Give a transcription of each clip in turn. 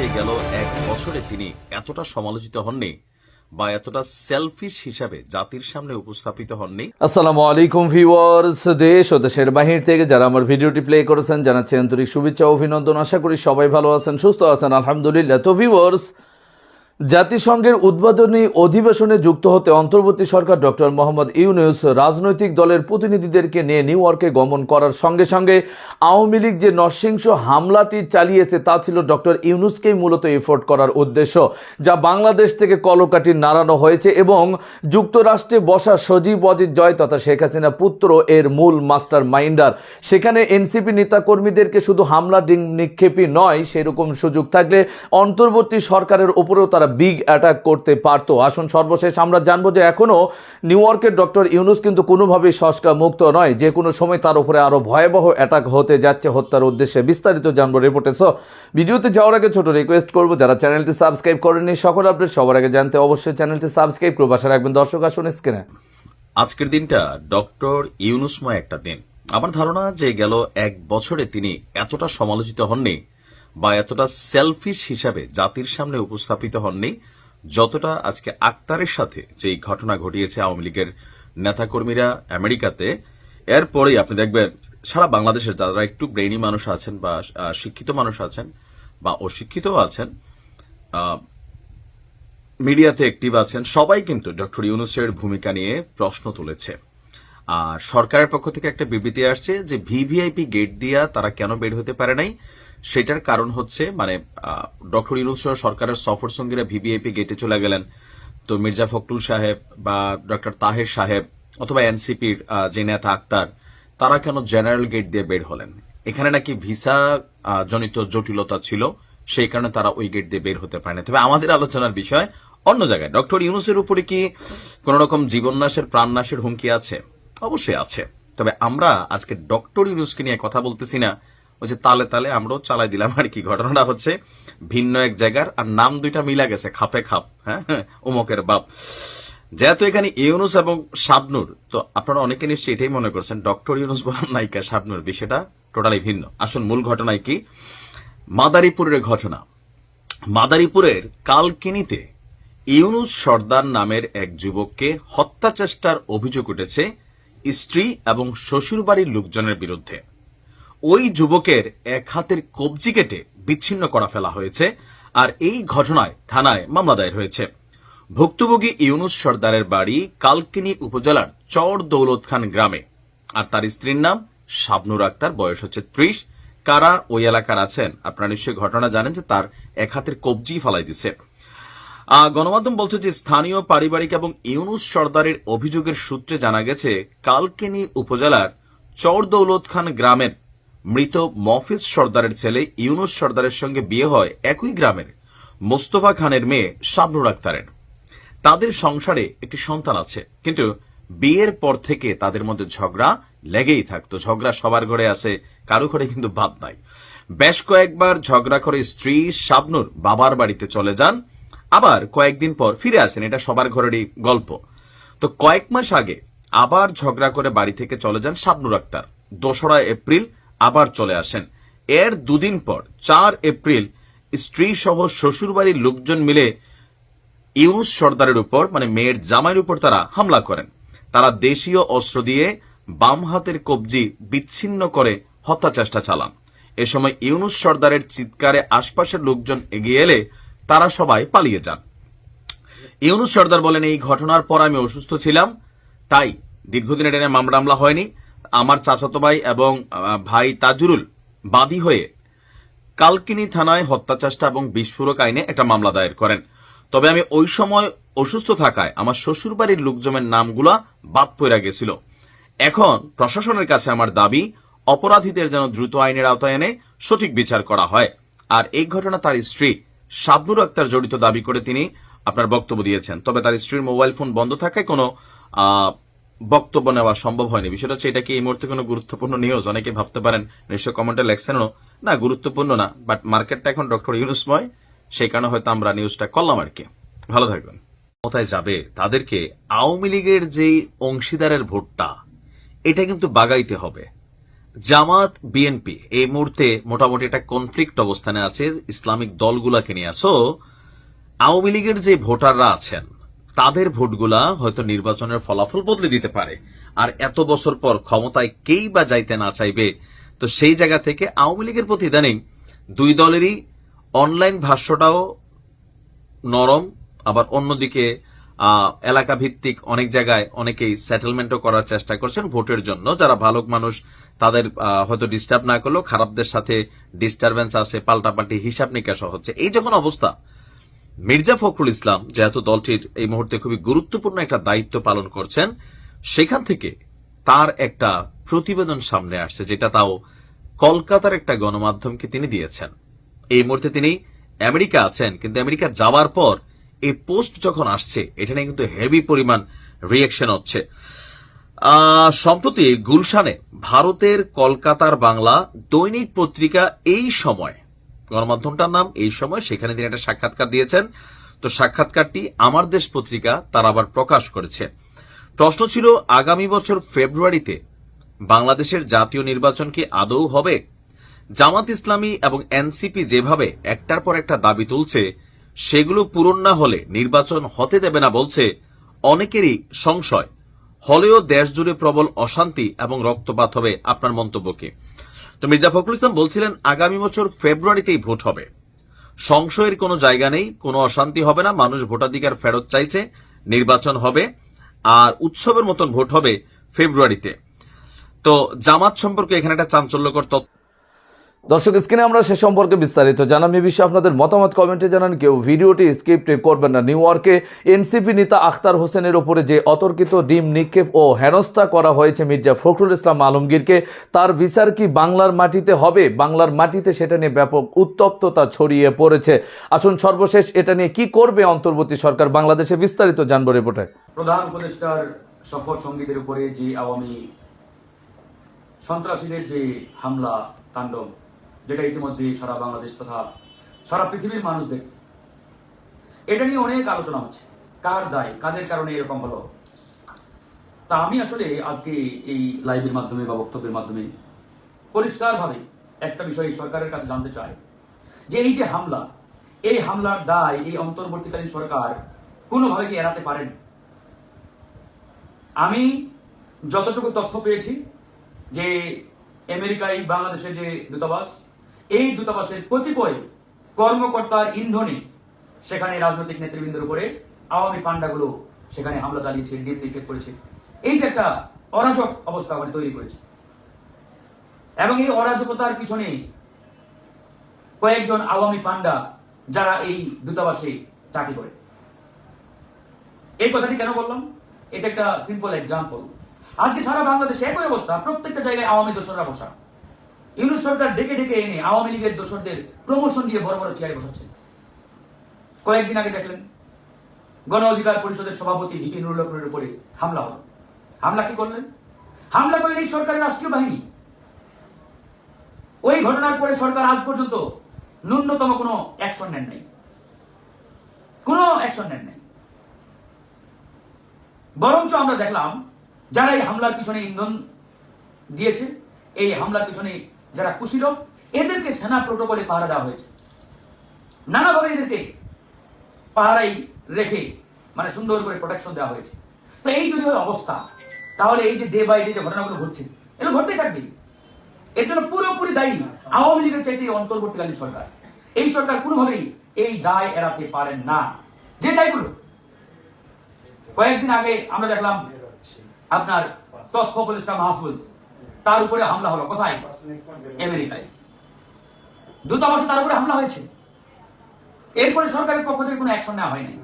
যে গেল এক বছরে তিনি এতটা সমালোচিত হননি বা এতটা সেলফিশ হিসাবে জাতির সামনে উপস্থাপিত হননি। আসসালামু আলাইকুম ভিউয়ার্স দেশ ও দেশের বাহির থেকে যারা আমার ভিডিওটি প্লে করেছেন, জানাচ্ছি আন্তরিক শুভেচ্ছা অভিনন্দন। আশা করি সবাই ভালো আছেন, সুস্থ আছেন, আলহামদুলিল্লাহ। তো ভিউয়ার্স জাতিসংঘের উদ্বোধনী অধিবেশনে যুক্ত হতে অন্তর্বর্তী সরকার ডক্টর মোহাম্মদ ইউনুস রাজনৈতিক দলের প্রতিনিধিদেরকে নিয়ে নিউ ইয়র্কে গমন করার সঙ্গে সঙ্গে আওয়ামী লীগ যে নরসিংস হামলাটি চালিয়েছে তা ছিল ডক্টর ইউনুসকেই মূলত এফোর্ট করার উদ্দেশ্য, যা বাংলাদেশ থেকে কলকাটি নাড়ানো হয়েছে এবং যুক্তরাষ্ট্রে বসা সজীব অজিত জয় তথা শেখ হাসিনা পুত্র এর মূল মাস্টার মাইন্ডার। সেখানে এনসিপি নেতাকর্মীদেরকে শুধু হামলা নিক্ষেপই নয়, সেরকম সুযোগ থাকলে অন্তর্বর্তী সরকারের উপরেও তারা বিগ অ্যাটাক করতে পারতো। আসুন সর্বশেষ আমরা জানব যে এখনও নিউ ইয়র্কের ডক্টর ইউনুস কিন্তু কোনোভাবেই সংস্কার মুক্ত নয়। যে কোনো সময় তার উপরে আরও ভয়াবহ অ্যাটাক হতে যাচ্ছে হত্যার উদ্দেশ্যে বিস্তারিত জানব রিপোর্টে। সো ভিডিওতে যাওয়ার আগে ছোট রিকোয়েস্ট করব, যারা চ্যানেলটি সাবস্ক্রাইব করেননি, সকল আপডেট সবার আগে জানতে অবশ্যই চ্যানেলটি সাবস্ক্রাইব করে বাসা রাখবেন দর্শক, আসুন স্ক্রিনে আজকের দিনটা ডক্টর ইউনুসময় একটা দিন। আমার ধারণা যে গেল এক বছরে তিনি এতটা সমালোচিত হননি বা এতটা সেলফিশ হিসাবে জাতির সামনে উপস্থাপিত হননি, যতটা আজকে আক্তারের সাথে যেই ঘটনা ঘটিয়েছে আওয়ামী লীগের নেতাকর্মীরা আমেরিকাতে, এরপরেই আপনি দেখবেন সারা বাংলাদেশের যারা একটু ব্রেইনি মানুষ আছেন বা শিক্ষিত মানুষ আছেন বা অশিক্ষিতও আছেন মিডিয়াতে অ্যাক্টিভ আছেন, সবাই কিন্তু ডক্টর ইউনুসের ভূমিকা নিয়ে প্রশ্ন তুলেছে। আর সরকারের পক্ষ থেকে একটা বিবৃতি আসছে যে ভিভিআইপি গেট দিয়া তারা কেন বের হতে পারে নাই? সেটার কারণ হচ্ছে মানে ডক্টর ইউনুস সরকারের সফর সঙ্গীরা ভিভিআইপি গেটে চলে গেলেন। তো মির্জা ফখরুল সাহেব বা ডক্টর তাহের সাহেব অথবা এনসিপির যে নেতা আক্তার, তারা কেন জেনারেল গেট দিয়ে বের হলেন? এখানে নাকি ভিসা জনিত জটিলতা ছিল, সেই কারণে তারা ওই গেট দিয়ে বের হতে পারে না তবে আমাদের আলোচনার বিষয় অন্য জায়গায়। ডক্টর ইউনুসের উপরে কি কোন রকম জীবননাশের, প্রাণনাশের হুমকি আছে? অবশ্যই আছে। তবে আমরা আজকে ডক্টর ইউনুসকে নিয়ে কথা বলতেছি না। ওই যে তালে তালে আমরাও চালাই দিলাম আর কি ঘটনাটা হচ্ছে ভিন্ন এক জায়গার আর নাম দুইটা মিলা গেছে খাপে খাপ হ্যাঁ হ্যাঁ, উমকের বাপ। যেহেতু এখানে ইউনুস এবং শাবনুর তো আপনারা অনেকে নিশ্চয়ই এটাই মনে করছেন ডক্টর ইউনুস বনাম নায়িকা শাবনুর বিষয়টা টোটালি ভিন্ন। আসল মূল ঘটনায় কি? মাদারীপুরের ঘটনা। মাদারীপুরের কালকিনিতে ইউনুস সর্দার নামের এক যুবককে হত্যা চেষ্টার অভিযোগ উঠেছে স্ত্রী এবং শ্বশুরবাড়ির লোকজনের বিরুদ্ধে। ওই যুবকের এক হাতের কবজি কেটে বিচ্ছিন্ন করা ফেলা হয়েছে আর এই ঘটনায় থানায় মামলা দায়ের হয়েছে। ভুক্তভোগী ইউনুস সর্দারের বাড়ি কালকিনি উপজেলার চর দৌলত খান গ্রামে। আর তার স্ত্রীর নাম শাবনুর আক্তার বয়স হচ্ছে ত্রিশ। কারা ওই এলাকার আছেন আপনারা নিশ্চয়ই ঘটনা জানেন যে তার এক হাতের কবজি ফালাই আহ, গণমাধ্যম বলছে যে স্থানীয় পারিবারিক এবং ইউনুস সর্দারের অভিযোগের সূত্রে জানা গেছে, কালকিনি উপজেলার চরদৌলত খান গ্রামের মৃত মফিজ সর্দারের ছেলে ইউনুস সর্দারের সঙ্গে বিয়ে হয় একই গ্রামের মোস্তফা খানের মেয়ে শাবনুর আক্তারের। তাদের সংসারে একটি সন্তান আছে, কিন্তু বিয়ের পর থেকে তাদের মধ্যে ঝগড়া লেগেই থাকতো। ঝগড়া সবার ঘরে আছে কারও ঘরে কিন্তু ভাব নাই। বেশ কয়েকবার ঝগড়া করে স্ত্রী শাবনুর বাবার বাড়িতে চলে যান। আবার কয়েকদিন পর ফিরে আসেন, এটা সবার ঘরেরই গল্প। তো কয়েক মাস আগে আবার ঝগড়া করে বাড়ি থেকে চলে যান শাবনুর আক্তার। দোসরা এপ্রিল আবার চলে আসেন। এর দুদিন পর, চার এপ্রিল স্ত্রী সহ শ্বশুরবাড়ির লোকজন মিলে ইউনুস সর্দারের উপর মানে মেয়ের জামাইয়ের উপর তারা হামলা করেন। তারা দেশীয় অস্ত্র দিয়ে বাম হাতের কবজি বিচ্ছিন্ন করে হত্যা চেষ্টা চালান। এ সময় ইউনুস সর্দারের চিৎকারে আশপাশের লোকজন এগিয়ে এলে তারা সবাই পালিয়ে যান। ইউনুস সর্দার বলেন, এই ঘটনার পর আমি অসুস্থ ছিলাম, তাই দীর্ঘদিন এটা নিয়ে মামলা মামলা হয়নি। আমার চাচাতো ভাই এবং ভাই তাজুরুল বাদী হয়ে কালকিনি থানায় হত্যা চেষ্টা এবং বিস্ফোরক আইনে একটা মামলা দায়ের করেন। তবে আমি ওই সময় অসুস্থ থাকায় আমার শ্বশুরবাড়ির লোকজনের নামগুলা বাদ পড়ে গেছিল। এখন প্রশাসনের কাছে আমার দাবি, অপরাধীদের যেন দ্রুত আইনের আওতায় এনে সঠিক বিচার করা হয়। আর এই ঘটনা তার স্ত্রী শাবনুর আক্তার জড়িত দাবি করে তিনি আপনার বক্তব্য দিয়েছেন। তবে তার স্ত্রীর মোবাইল ফোন বন্ধ থাকায় কোনো বক্তব্য নেওয়া সম্ভব হয়নি। বিষয়টা হচ্ছে, এটা কি এই মুহূর্তে কোনো গুরুত্বপূর্ণ নিউজ অনেকে ভাবতে পারেন, নিশ্চয় কমেন্টে লেখছেনও না, গুরুত্বপূর্ণ না বাট মার্কেটটা এখন ডক্টর ইউনুসময়, সেই কারণে হয়তো আমরা নিউজটা করলাম আর কি। ভালো থাকবেন। কোথায় যাবে? তাদেরকে আওয়ামী লীগের যেই অংশীদারের ভোটটা, এটা কিন্তু বাগাইতে হবে। জামাত বিএনপি এই মুহূর্তে মোটামুটি একটা কনফ্লিক্ট অবস্থানে আছে, ইসলামিক দলগুলাকে নিয়ে। সো আওয়ামী লীগের যে ভোটাররা আছেন, তাদের ভোটগুলা হয়তো নির্বাচনের ফলাফল বদলে দিতে পারে। আর এত বছর পর ক্ষমতায় কেই বা যাইতে না চাইবে, তো সেই জায়গা থেকে আওয়ামী লীগের প্রতি ইদানিং দুই দলেরই অনলাইন ভাষ্যটাও নরম, আবার অন্যদিকে এলাকা ভিত্তিক অনেক জায়গায় অনেকেই সেটেলমেন্টও করার চেষ্টা করছেন ভোটের জন্য। যারা ভালো মানুষ, তাদের হয়তো ডিস্টার্ব না করলেও খারাপদের সাথে ডিস্টারবেন্স আছে, পাল্টাপাল্টি হিসাব নিকাশও হচ্ছে। এই যখন অবস্থা, মির্জা ফখরুল ইসলাম যেহেতু দলটির এই মুহূর্তে খুবই গুরুত্বপূর্ণ একটা দায়িত্ব পালন করছেন, সেখান থেকে তার একটা প্রতিবেদন সামনে আসছে, যেটা তাও কলকাতার একটা গণমাধ্যমকে তিনি দিয়েছেন। এই মুহূর্তে তিনি আমেরিকা আছেন, কিন্তু আমেরিকা যাওয়ার পর এই পোস্ট যখন আসছে, এটা নিয়ে কিন্তু হেভি পরিমাণ রিয়েকশন হচ্ছে। সম্প্রতি গুলশানে ভারতের কলকাতার বাংলা দৈনিক পত্রিকা এই সময়, গণমাধ্যমটার নাম এই সময়, সেখানে তিনি একটা সাক্ষাৎকার দিয়েছেন। তো সাক্ষাৎকারটি আমার দেশ পত্রিকা, তার আবার প্রকাশ করেছে। প্রশ্ন ছিল, আগামী বছর ফেব্রুয়ারিতে বাংলাদেশের জাতীয় নির্বাচন কি আদৌ হবে? জামাত ইসলামী এবং এনসিপি যেভাবে একটার পর একটা দাবি তুলছে সেগুলো পূরণ না হলে নির্বাচন হতে দেবে না বলছে অনেকেরই সংশয়। হলেও দেশ জুড়ে প্রবল অশান্তি এবং রক্তপাত হবে আপনার মন্তব্যকে। তো মির্জা ফখরুল ইসলাম বলছিলেন, আগামী বছর ফেব্রুয়ারিতেই ভোট হবে। সংশয়ের কোনো জায়গা নেই, কোনো অশান্তি হবে না, মানুষ ভোটাধিকার ফেরত চাইছে, নির্বাচন হবে, আর উৎসবের মতন ভোট হবে ফেব্রুয়ারিতে। তো জামাত সম্পর্কে এখানে একটা চাঞ্চল্যকর তথ্য দর্শক, স্ক্রিনে আমরা সে সম্পর্কে বিস্তারিত জানাম এ বিষয়ে আপনাদের মতামত কমেন্টে জানান কেউ। ভিডিওটি স্ক্রিপ্ট করবেন না। নিউ ইয়র্কে এনসিপি নেতা আখতার হোসেনের ওপরে যে অতর্কিত ডিম নিক্ষেপ ও হেনস্থা করা হয়েছে মির্জা ফখরুল ইসলাম আলমগীরকে, তার বিচার কি বাংলার মাটিতে হবে? বাংলার মাটিতে সেটা নিয়ে ব্যাপক উত্তপ্ততা ছড়িয়ে পড়েছে। আসুন সর্বশেষ, এটা নিয়ে কি করবে অন্তর্বর্তী সরকার? বাংলাদেশে বিস্তারিত জানব রিপোর্টে। প্রধান উপদেষ্টার সফর সঙ্গীদের উপরে যে আওয়ামী সন্ত্রাসীদের যে হামলা, তাণ্ডব যেটা ইতিমধ্যে সারা বাংলাদেশ তথা সারা পৃথিবীর মানুষ দেখছে। এটা নিয়ে অনেক আলোচনা হচ্ছে। কার দায়, কাদের কারণে এরকম হলো? তা আমি আসলে আজকে এই লাইভের মাধ্যমে বা বক্তব্যের মাধ্যমে পরিষ্কারভাবে একটা বিষয় সরকারের কাছে জানতে চাই। যে এই যে হামলা, এই হামলার দায় এই অন্তর্বর্তীকালীন সরকার কোনোভাবে কি এড়াতে পারেন? আমি যতটুকু তথ্য পেয়েছি যে আমেরিকায় বাংলাদেশের যে দূতাবাস এই দূতাবাসের কতিপয় কর্মকর্তার ইন্ধনে সেখানে রাজনৈতিক নেতৃবৃন্দের উপরে আওয়ামী পান্ডাগুলো সেখানে হামলা চালিয়েছে ডিপ নিক্ষেপ করেছে। এই যে একটা অরাজক অবস্থা মানে তৈরি করেছে। এবং এই অরাজকতার পিছনে কয়েকজন আওয়ামী পান্ডা যারা এই দূতাবাসে চাকরি করে। এই কথাটি কেন বললাম? এটা একটা সিম্পল এক্সাম্পল আজকে সারা বাংলাদেশে একই অবস্থা, প্রত্যেকটা জায়গায় আওয়ামী দোসররা বসা। ইউনুস সরকার ডেকে ডেকে এনে আওয়ামী লীগের দোসরদের প্রমোশন দিয়ে বড় বড় চেয়ারে বসাচ্ছে। কয়েকদিন আগে দেখলেন, গণ অধিকার পরিষদের সভাপতি ভিপি নুরুল উপরে হামলা হলো। হামলা কি করলেন? হামলা করলেন এই সরকারের রাষ্ট্রীয় বাহিনী। ওই ঘটনার পরে সরকার আজ পর্যন্ত ন্যূনতম কোনো অ্যাকশন নেন নাই। কোনো অ্যাকশন নেন নাই। বরঞ্চ আমরা দেখলাম, যারা এই হামলার পিছনে ইন্ধন দিয়েছে, এই হামলার পিছনে যারা কুশীলক এদেরকে সেনা প্রোটোকলে পাহারা দেওয়া হয়েছে। নানাভাবে এদেরকে পাহারাই রেখে মানে সুন্দর করে প্রোটেকশন দেওয়া হয়েছে। তো এই যদি অবস্থা, তাহলে এই যে ডে বাই ডে যে ঘটনাগুলো ঘটছে, এগুলো ঘটতেই থাকবে এর জন্য পুরোপুরি দায়ী আওয়ামী লীগের চাইতে অন্তর্বর্তীকালীন সরকার। এই সরকার কোনোভাবেই এই দায় এড়াতে পারেন না। যে বলুন কয়েকদিন আগে আমরা দেখলাম আপনার তথ্য উপদেষ্টা মাহফুজ তার উপরে হামলা হলো। কোথায়? আমেরিকায়। দূতাবাসে তার উপরে হামলা হয়েছে। এরপরে সরকারের পক্ষ থেকে কোনো অ্যাকশন নেওয়া হয়নি।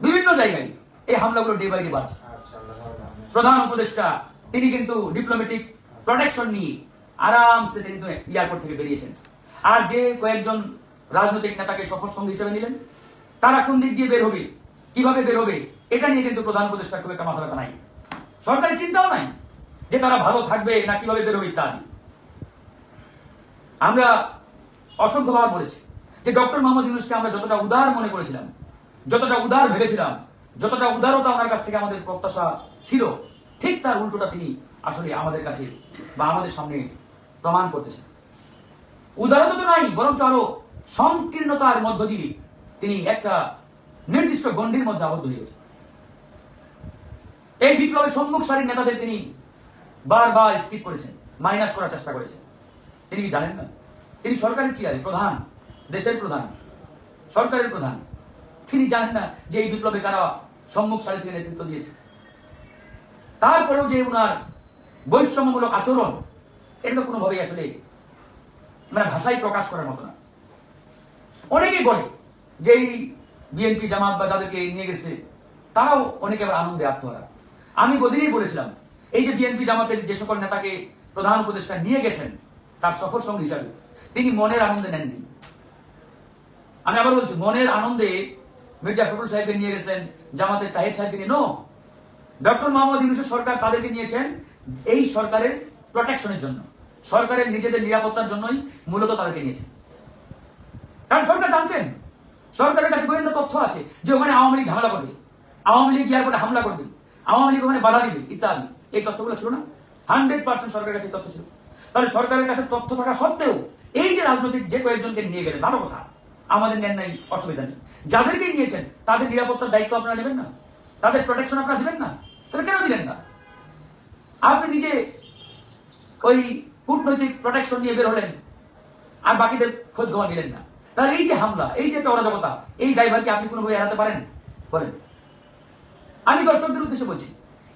বিভিন্ন জায়গায় এই হামলাগুলো ডে বাই ডে বাড়ছে। প্রধান উপদেষ্টা, তিনি কিন্তু ডিপ্লোমেটিক প্রোটেকশন নিয়ে আরামসে তিনি এয়ারপোর্ট থেকে বেরিয়েছেন। আর যে কয়েকজন রাজনৈতিক নেতাকে সফর সঙ্গী হিসেবে নিলেন, তারা কোন দিক দিয়ে বের হবে, কীভাবে বের হবে, এটা নিয়ে কিন্তু প্রধান উপদেষ্টা খুব একটা মাথা ব্যথা নাই। সরকারি চিন্তাও নাই। যে তারা ভালো থাকবে, না কীভাবে বের হবে ইত্যাদি। আমরা অসংখ্যবার বলেছি যে ডক্টর মোহাম্মদ ইউনুসকে আমরা যতটা উদার মনে করেছিলাম, যতটা উদার ভেবেছিলাম, যতটা উদারতা ওনার কাছ থেকে আমাদের প্রত্যাশা ছিল, ঠিক তার উল্টোটা তিনি আসলে আমাদের কাছে বা আমাদের সামনে প্রমাণ করতেছে উদারতা তো নাই, বরঞ্চ আরও সংকীর্ণতার মধ্য দিয়ে তিনি একটা নির্দিষ্ট গণ্ডির মধ্যে আবদ্ধ হয়ে গেছেন। এই বিপ্লবের সম্মুখ সারির নেতাদের তিনি বারবার স্কিপ করেছেন মাইনাস করার চেষ্টা করেছেন। তিনি কি জানেন না? তিনি সরকারের চেয়ারে, প্রধান, দেশের প্রধান, সরকারের প্রধান। তিনি জানেন না যে এই বিপ্লবে কারা সম্মুখ সারি থেকে নেতৃত্ব দিয়েছে। তারপরেও যে ওনার বৈষম্যমূলক আচরণ, এটা তো কোনোভাবেই আসলে মানে ভাষায় প্রকাশ করার মতো না। অনেকেই বলে যে এই বিএনপি জামাত বা যাদেরকে নিয়ে গেছে, তারাও অনেকে আবার আনন্দে আত্মহারা। আমি বদিনই বলেছিলাম এই যে বিএনপি জামাতের যে সকল নেতাকে প্রধান উপদেষ্টা নিয়ে গেছেন, তার সফর সঙ্গী হিসাবে, তিনি মনের আনন্দে নেননি। আমি আবার বলছি, মনের আনন্দে মির্জা ফখরুল সাহেবকে নিয়ে গেছেন, জামাতের তাহির সাহেবকে নিয়ে, নো। ডক্টর মোহাম্মদ ইউনুসের সরকার তাদেরকে নিয়েছেন এই সরকারের প্রোটেকশনের জন্য। সরকারের নিজেদের নিরাপত্তার জন্যই মূলত তাদেরকে নিয়েছেন। কারণ সরকার জানতেন, সরকারের কাছে গোয়েন্দা তথ্য আছে যে ওখানে আওয়ামী লীগ ঝামেলা করবে, আওয়ামী লীগ এয়ারপোর্টে হামলা করবে, আওয়ামী লীগ ওখানে বাধা দিবে, ইত্যাদি। এই তথ্যগুলো ছিল না? হান্ড্রেড পার্সেন্ট সরকারের কাছে তথ্য ছিল। তাহলে সরকারের কাছে তথ্য থাকা সত্ত্বেও এই যে রাজনৈতিক যে কয়েকজনকে নিয়ে গেলেন, ভালো কথা, আমাদের নেন নাই, অসুবিধা নেই। যাদেরকে নিয়েছেন, তাদের নিরাপত্তার দায়িত্ব আপনারা নেবেন না? তাদের প্রোটেকশন আপনারা দিবেন না? তাহলে কেন দিলেন না? আপনি নিজে ওই কূটনৈতিক প্রোটেকশন নিয়ে বের হলেন, আর বাকিদের খোঁজ খবর নিলেন না। তাহলে এই যে হামলা, এই যে একটা অরাজকতা, এই দায়ভারকে আপনি কোনোভাবে এড়াতে পারেন? বলেন। আমি দর্শকদের উদ্দেশ্যে বলছি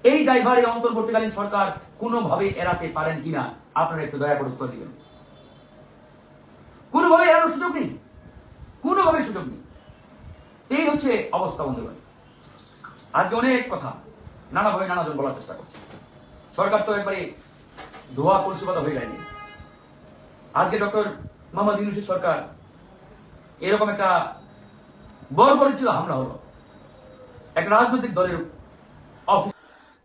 এই দায়ভার এই অন্তর্বর্তীকালীন সরকার কোনোভাবে এড়াতে পারেন কিনা? আপনারা একটু দয়া করে উত্তর দিবেন। কোনোভাবে এড়ানোর সুযোগ নেই। কোনোভাবে সুযোগ নেই। এই হচ্ছে অবস্থা, বন্ধুগণ। আজকে অনেক কথা, নানাভাবে নানাজন বলার চেষ্টা করছে। সরকার তো একবারে ধোয়া কলসিপাতা হয়ে যায়নি। আজকে ডক্টর মোহাম্মদ ইউনুসের সরকার এরকম একটা বর্বরিচিত হামলা হলো। একটা রাজনৈতিক দলের অফিস